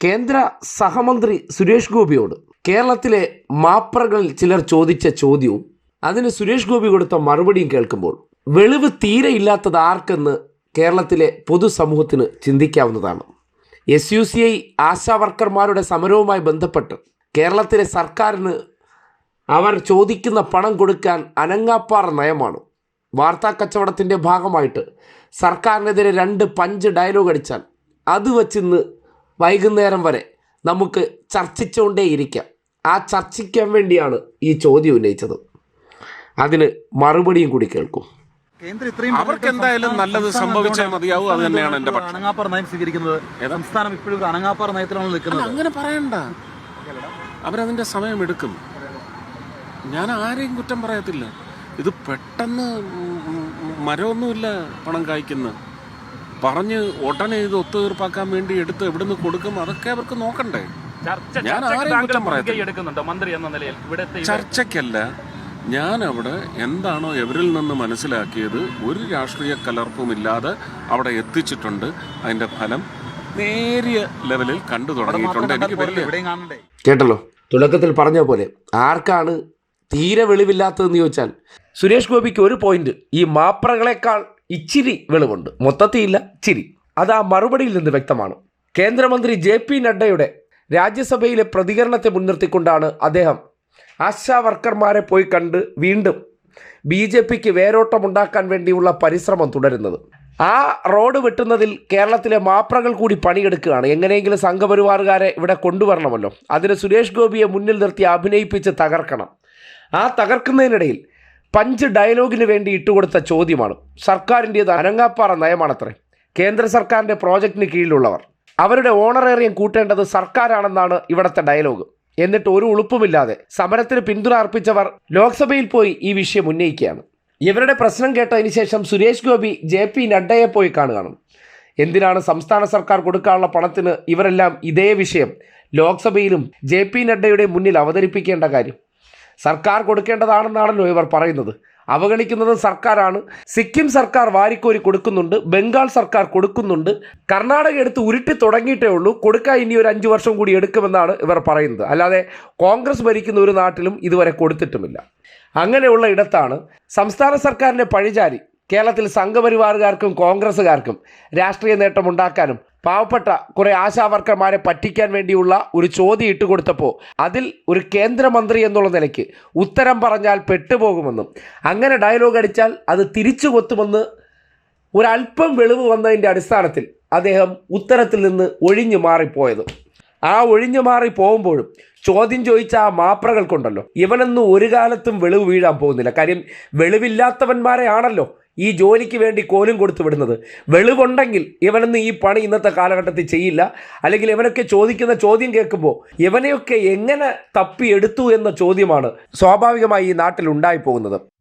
കേന്ദ്ര സഹമന്ത്രി സുരേഷ് ഗോപിയോട് കേരളത്തിലെ മാപ്രകളിൽ ചിലർ ചോദിച്ച ചോദ്യവും അതിന് സുരേഷ് ഗോപി കൊടുത്ത മറുപടിയും കേൾക്കുമ്പോൾ വെളിവ് തീരെ ഇല്ലാത്തത് ആർക്കെന്ന് കേരളത്തിലെ പൊതുസമൂഹത്തിന് ചിന്തിക്കാവുന്നതാണ്. S U C I Asha വർക്കർമാരുടെ സമരവുമായി ബന്ധപ്പെട്ട് കേരളത്തിലെ സർക്കാരിന് അവർ ചോദിക്കുന്ന പണം കൊടുക്കാൻ അനങ്ങാപ്പാറ നയമാണ്. വാർത്താ കച്ചവടത്തിന്റെ ഭാഗമായിട്ട് സർക്കാരിനെതിരെ രണ്ട് പഞ്ച് ഡയലോഗ് അടിച്ചാൽ അത് വച്ചിന്ന് വൈകുന്നേരം വരെ നമുക്ക് ചർച്ചിച്ചുകൊണ്ടേയിരിക്കാം. ആ ചർച്ചയ്ക്കാൻ വേണ്ടിയാണ് ഈ ചോദ്യം ഉന്നയിച്ചത്. അതിന് മറുപടിയും കൂടി കേൾക്കും. കേന്ദ്രം ഇത്രയും അവർക്ക് എന്തായാലും നല്ലത് സംഭവിച്ചേ മതിയാവും. അത് തന്നെയാണ് എന്റെ സംസ്ഥാനം പക്ഷം. അനങ്ങാപ്പാറ നയം സ്വീകരിക്കുന്നത്. സംസ്ഥാനം ഇപ്പോഴും ഒരു അനങ്ങാപ്പാറ നയത്തിലാണ് നിൽക്കുന്നത്. അങ്ങനെ പറയണ്ട. അവരതിന്റെ സമയമെടുക്കും ഞാൻ ആരെയും കുറ്റം പറയത്തില്ല. ഇത് പെട്ടെന്ന് മരമൊന്നുമില്ല പണം കായ്ക്കുന്ന. പറഞ്ഞ് ഉടനെ ഇത് ഒത്തുതീർപ്പാക്കാൻ വേണ്ടി എടുത്ത് എവിടുന്ന് കൊടുക്കും അതൊക്കെ അവർക്ക് നോക്കണ്ടേ. മന്ത്രി എന്ന നിലയിൽ? ഇവിടുത്തെ ചർച്ചയ്ക്കല്ല ഞാൻ അവിടെ എന്താണോ എവരിൽ നിന്ന് മനസ്സിലാക്കിയത് ഒരു രാഷ്ട്രീയ കലർപ്പുമില്ലാതെ അവിടെ എത്തിച്ചിട്ടുണ്ട്. അതിന്റെ ഫലം നേരിയ ലെവലിൽ കണ്ടു തുടങ്ങിയിട്ടുണ്ട്. എനിക്ക് വലിയ കേട്ടല്ലോ? തുടക്കത്തിൽ പറഞ്ഞ പോലെ ആർക്കാണ് തീരെ വെളിവില്ലാത്തതെന്ന് ചോദിച്ചാൽ സുരേഷ് ഗോപിക്ക് ഒരു പോയിന്റ് ഈ മാപ്രകളെക്കാൾ ഇച്ചിരി വെളിവുണ്ട്. മൊത്തത്തിയില്ല ചിരി. അത് ആ മറുപടിയിൽ നിന്ന് വ്യക്തമാണ്. കേന്ദ്രമന്ത്രി ജെ പി നഡ്ഡയുടെ രാജ്യസഭയിലെ പ്രതികരണത്തെ മുൻനിർത്തിക്കൊണ്ടാണ് അദ്ദേഹം ആശാ വർക്കർമാരെ പോയി കണ്ട് വീണ്ടും ബി ജെ പിക്ക് വേരോട്ടമുണ്ടാക്കാൻ വേണ്ടിയുള്ള പരിശ്രമം തുടരുന്നത്. ആ റോഡ് വെട്ടുന്നതിൽ കേരളത്തിലെ മാപ്രകൾ കൂടി പണിയെടുക്കുകയാണ്. എങ്ങനെയെങ്കിലും സംഘപരിവാറുകാരെ ഇവിടെ കൊണ്ടുവരണമല്ലോ. അതിന് സുരേഷ് ഗോപിയെ മുന്നിൽ നിർത്തി അഭിനയിപ്പിച്ച് തകർക്കണം. ആ തകർക്കുന്നതിനിടയിൽ പഞ്ച് ഡയലോഗിന് വേണ്ടി ഇട്ടുകൊടുത്ത ചോദ്യമാണ്. സർക്കാരിന്റേത് അനങ്ങാപ്പാറ നയമാണത്രേ. കേന്ദ്ര സർക്കാരിന്റെ പ്രോജക്റ്റിന് കീഴിലുള്ളവർ. അവരുടെ ഓണറേറിയം കൂട്ടേണ്ടത് സർക്കാരാണെന്നാണ് ഇവിടുത്തെ ഡയലോഗ്. എന്നിട്ട് ഒരു ഉളുപ്പുമില്ലാതെ സമരത്തിന് പിന്തുണ അർപ്പിച്ചവർ ലോക്സഭയിൽ പോയി ഈ വിഷയം ഉന്നയിക്കുകയാണ്. ഇവരുടെ പ്രശ്നം കേട്ടതിന് ശേഷം സുരേഷ് ഗോപി ജെ പി നഡ്ഡയെ പോയി കാണുകയാണ്. എന്തിനാണ് സംസ്ഥാന സർക്കാർ കൊടുക്കാനുള്ള പണത്തിന് ഇവരെല്ലാം ഇതേ വിഷയം ലോക്സഭയിലും ജെ പി നഡ്ഡയുടെ മുന്നിൽ അവതരിപ്പിക്കേണ്ട കാര്യം? സർക്കാർ കൊടുക്കേണ്ടതാണെന്നാണല്ലോ ഇവർ പറയുന്നത്. അവഗണിക്കുന്നത് സർക്കാരാണ്. സിക്കിം സർക്കാർ വാരിക്കോരി കൊടുക്കുന്നുണ്ട്. ബംഗാൾ സർക്കാർ കൊടുക്കുന്നുണ്ട്. കർണാടക എടുത്ത് ഉരുട്ടി തുടങ്ങിയിട്ടേ ഉള്ളൂ. കൊടുക്കാൻ ഇനി ഒരു അഞ്ച് വർഷം കൂടി എടുക്കുമെന്നാണ് ഇവർ പറയുന്നത്. അല്ലാതെ കോൺഗ്രസ് ഭരിക്കുന്ന ഒരു നാട്ടിലും ഇതുവരെ കൊടുത്തിട്ടുമില്ല. അങ്ങനെയുള്ള ഇടത്താണ് സംസ്ഥാന സർക്കാരിന്റെ പഴിചാരി കേരളത്തിൽ സംഘപരിവാറുകാർക്കും കോൺഗ്രസ്സുകാർക്കും രാഷ്ട്രീയ നേട്ടമുണ്ടാക്കാനും പാവപ്പെട്ട കുറെ ആശാവർക്കർമാരെ പറ്റിക്കാൻ വേണ്ടിയുള്ള ഒരു ചോദ്യം ഇട്ടുകൊടുത്തപ്പോൾ അതിൽ ഒരു കേന്ദ്രമന്ത്രി എന്നുള്ള നിലയ്ക്ക് ഉത്തരം പറഞ്ഞാൽ പെട്ടുപോകുമെന്നും അങ്ങനെ ഡയലോഗ് അടിച്ചാൽ അത് തിരിച്ചു കൊത്തുമെന്ന് ഒരല്പം വെളിവ് വന്നതിന്റെ അടിസ്ഥാനത്തിൽ അദ്ദേഹം ഉത്തരത്തിൽ നിന്ന് ഒഴിഞ്ഞു മാറിപ്പോയത്. ആ ഒഴിഞ്ഞു മാറി പോകുമ്പോഴും ചോദ്യം ചോദിച്ച ആ മാപ്രകൾക്കുണ്ടല്ലോ ഇവനൊന്നും ഒരു കാലത്തും വെളിവ് വീഴാൻ പോകുന്നില്ല. കാര്യം വെളിവില്ലാത്തവന്മാരെ ആണല്ലോ ഈ ജോലിക്ക് വേണ്ടി കോലും കൊടുത്തു വിടുന്നത്. വെളിവുണ്ടെങ്കിൽ ഇവനൊന്നും ഈ പണി ഇന്നത്തെ കാലഘട്ടത്തിൽ ചെയ്യില്ല. അല്ലെങ്കിൽ ഇവനൊക്കെ ചോദിക്കുന്ന ചോദ്യം കേൾക്കുമ്പോൾ ഇവനെയൊക്കെ എങ്ങനെ തപ്പിയെടുത്തു എന്ന ചോദ്യമാണ് സ്വാഭാവികമായി ഈ നാട്ടിൽ ഉണ്ടായി പോകുന്നത്